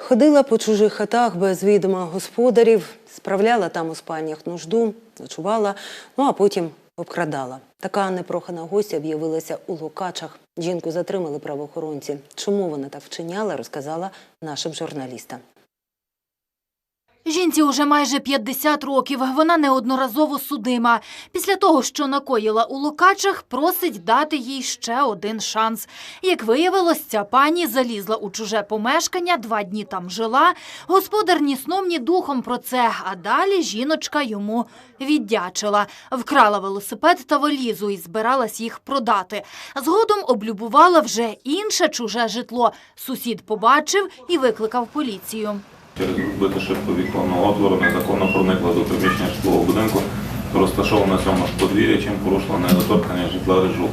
Ходила по чужих хатах без відома господарів, справляла там у спальнях нужду, ночувала, ну а потім обкрадала. Така непрохана гостя об'явилася у Лукачах. Жінку затримали правоохоронці. Чому вона так вчиняла, розказала нашим журналістам. Жінці уже майже 50 років. Вона неодноразово судима. Після того, що накоїла у Лукачах, просить дати їй ще один шанс. Як виявилось, ця пані залізла у чуже помешкання, два дні там жила. Господар ні сном, ні духом про це. А далі жіночка йому віддячила. Вкрала велосипед та валізу і збиралась їх продати. Згодом облюбувала вже інше чуже житло. Сусід побачив і викликав поліцію. Через розбиту шибку віконного отвору незаконно проникла до приміщення житлового будинку, розташовано на цьому ж подвір'ї, чим порушила недоторкання житла режу.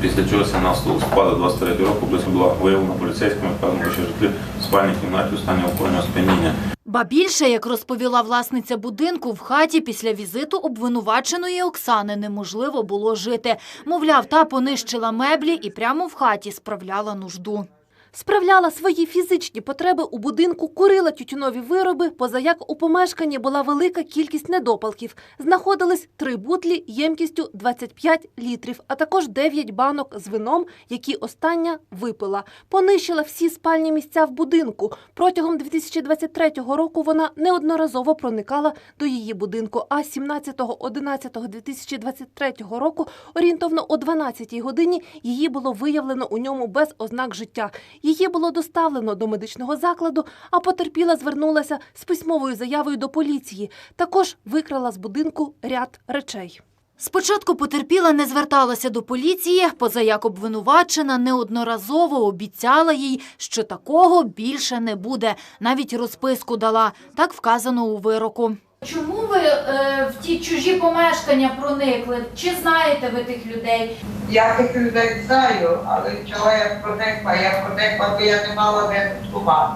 Після чого 17 листопада 23 року близько була виявлена поліцейськими певному ще житлі в спальній кімнаті у стані алкогольного сп'яніння. Ба більше, як розповіла власниця будинку, в хаті після візиту обвинуваченої Оксани неможливо було жити. Мовляв, та понищила меблі і прямо в хаті справляла нужду. Справляла свої фізичні потреби у будинку, курила тютюнові вироби, позаяк у помешканні була велика кількість недопалків. Знаходились три бутлі ємкістю 25 літрів, а також 9 банок з вином, які остання випила. Понищила всі спальні місця в будинку. Протягом 2023 року вона неодноразово проникала до її будинку, а 17.11.2023 року орієнтовно о 12 годині її було виявлено у ньому без ознак життя. Її було доставлено до медичного закладу, а потерпіла звернулася з письмовою заявою до поліції. Також викрала з будинку ряд речей. Спочатку потерпіла не зверталася до поліції, позаяк обвинувачена неодноразово обіцяла їй, що такого більше не буде. Навіть розписку дала. Так вказано у вироку. Чому ви е, в ті чужі помешкання проникли? Чи знаєте ви тих людей? Я тих людей знаю, але чого я проникла? Я проникла, бо я не мала де ночувати.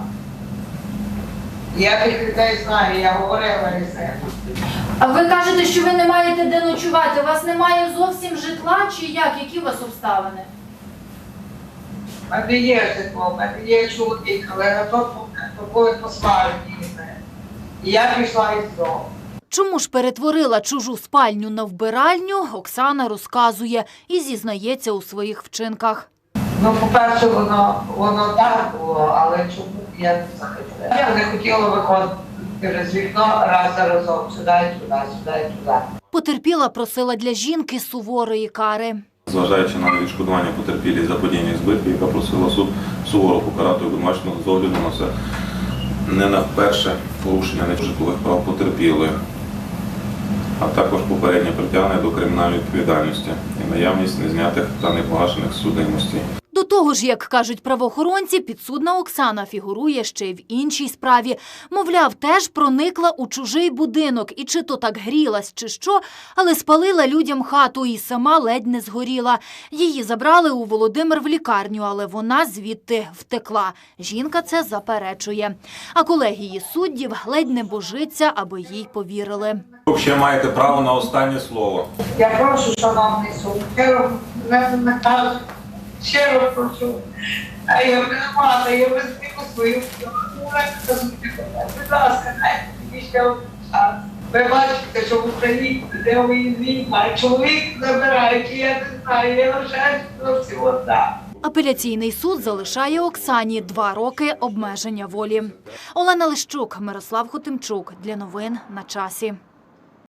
Я тих людей знаю, я говорила із ними. А ви кажете, що ви не маєте де ночувати. У вас немає зовсім житла, чи як? Які у вас обставини? У мене є житло, в мене є чоловік, але на тому тобою послали мене. І я пішла із дому. Чому ж перетворила чужу спальню на вбиральню, Оксана розказує і зізнається у своїх вчинках. Ну, по-перше, воно, воно так було, але чому я не захотіла? Я не хотіла виходити через вікно раз за разом, сюди туди, сюди туди. Потерпіла просила для жінки суворої кари. Зважаючи на відшкодування потерпілій за падіння і збитки, яка просила суд суворо покарати обвинуваченого з огляду на це не на вперше порушення нежитлових прав потерпілої, а також попереднє притягнення до кримінальної відповідальності і наявність незнятих та непогашених судимостей. Того ж, як кажуть правоохоронці, підсудна Оксана фігурує ще й в іншій справі. Мовляв, теж проникла у чужий будинок і чи то так грілась, чи що, але спалила людям хату і сама ледь не згоріла. Її забрали у Володимир в лікарню, але вона звідти втекла. Жінка це заперечує. А колегії суддів ледь не божиться, аби їй повірили. Ви ще маєте право на останнє слово. Я прошу, шановний суд, щиро мене кажуть, щиро прошу. А я винувата, я визнаю свою Будь ласка, дайте мені ще шанс. Ви бачите, що в Україні де війна, чоловік забирають, і я не знаю, я лише зовсім одна. Апеляційний суд залишає Оксані два роки обмеження волі. Олена Лищук, Мирослав Хотимчук. Для новин на часі.